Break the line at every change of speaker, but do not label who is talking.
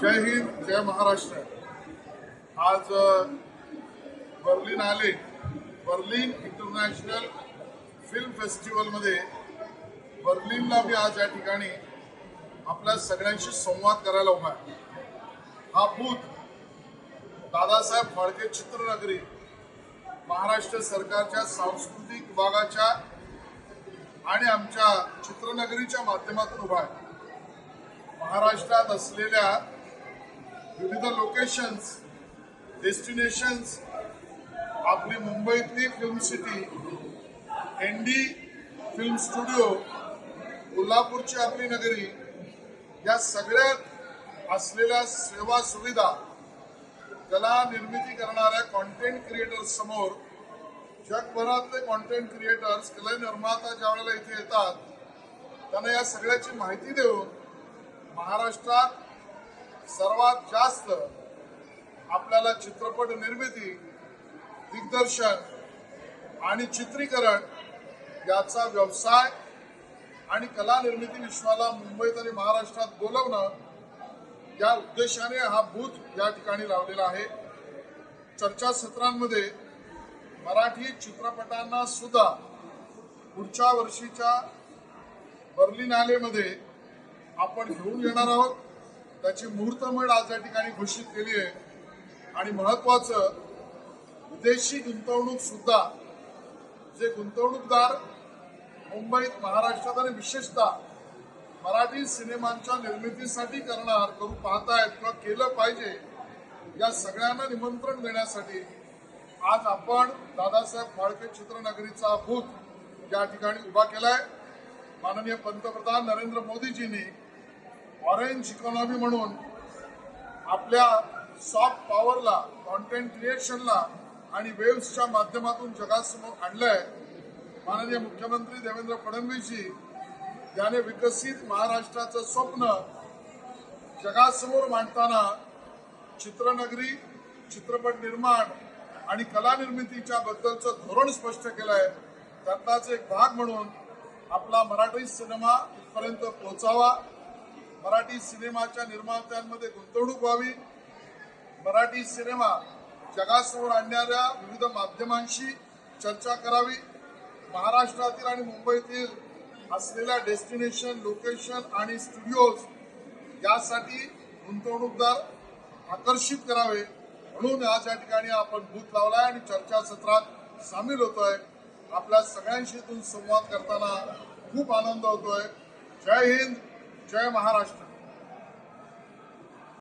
जय हिंद जय महाराष्ट्र. आज बर्लिन आले. Berlin international film फेस्टिवलमध्ये बर्लिनला मी आज या ठिकाणी आपल्या सगळ्यांशी संवाद करायला उभा आहे. हा बूथ दादासाहेब फाळके चित्रनगरी महाराष्ट्र सरकारच्या सांस्कृतिक विभागाच्या आणि आमच्या चित्रनगरीच्या माध्यमातून उभा आहे. महाराष्ट्रात असलेल्या विविध लोकेशन्स डेस्टिनेशन्स आपली मुंबईतली film city N D film studio कोल्हापूरची आपली नगरी या सगळ्यात असलेल्या सेवा सुविधा कला निर्मिती करणाऱ्या कॉन्टेंट क्रिएटर्स समोर जगभरातले कॉन्टेंट क्रिएटर्स कला निर्माता ज्या वेळेला इथे येतात त्यांना या सगळ्याची माहिती देऊन महाराष्ट्रात सर्वात जास्त आपल्याला चित्रपट निर्मिती दिग्दर्शन आणि चित्रीकरण याचा व्यवसाय आणि कला निर्मिती विश्वाला मुंबईत आणि महाराष्ट्रात बोलवणं या उद्देशाने हा बूथ या ठिकाणी लावलेला आहे. चर्चासत्रांमध्ये मराठी चित्रपटांना सुद्धा पुढच्या वर्षीच्या बर्लिनालेमध्ये आपण घेऊन येणार आहोत. त्याची मुहूर्तमळ आज या ठिकाणी घोषित केली आहे. आणि महत्वाचं विदेशी गुंतवणूक सुद्धा जे गुंतवणूकदार मुंबईत महाराष्ट्रात आणि विशेषतः मराठी सिनेमांच्या निर्मितीसाठी करणार करू पाहतायत किंवा केलं पाहिजे या सगळ्यांना निमंत्रण देण्यासाठी आज आपण दादासाहेब फाळके चित्रनगरीचा भूत या ठिकाणी उभा केलाय. माननीय पंतप्रधान नरेंद्र मोदीजींनी ऑरेंज इकॉनॉमी म्हणून आपल्या सॉफ्ट पॉवरला कॉन्टेंट क्रिएशनला आणि वेव्सच्या माध्यमातून जगासमोर आणलंय माननीय मुख्यमंत्री देवेंद्र फडणवीसजी याने विकसित महाराष्ट्राचं स्वप्न जगासमोर मांडताना चित्रनगरी चित्रपट निर्माण आणि कला निर्मितीच्या बद्दलचं धोरण स्पष्ट केलंय. त्यातलाच एक भाग म्हणून आपला मराठी सिनेमा इथपर्यंत पोहोचावा. मराठी सिनेमाच्या निर्मात्यांमध्ये गुंतवणूक व्हावी. मराठी सिनेमा जगासमोर आणणाऱ्या विविध माध्यमांशी चर्चा करावी. महाराष्ट्रातील आणि मुंबईतील असलेल्या डेस्टिनेशन लोकेशन आणि स्टुडिओज यासाठी गुंतवणूकदार आकर्षित करावे. म्हणून आज या ठिकाणी आपण बूथ लावलाय आणि चर्चासत्रात सामील होतोय. आपल्या सगळ्यांशी इथून संवाद करताना खूप आनंद होतोय. जय हिंद. जय महाराष्ट्र.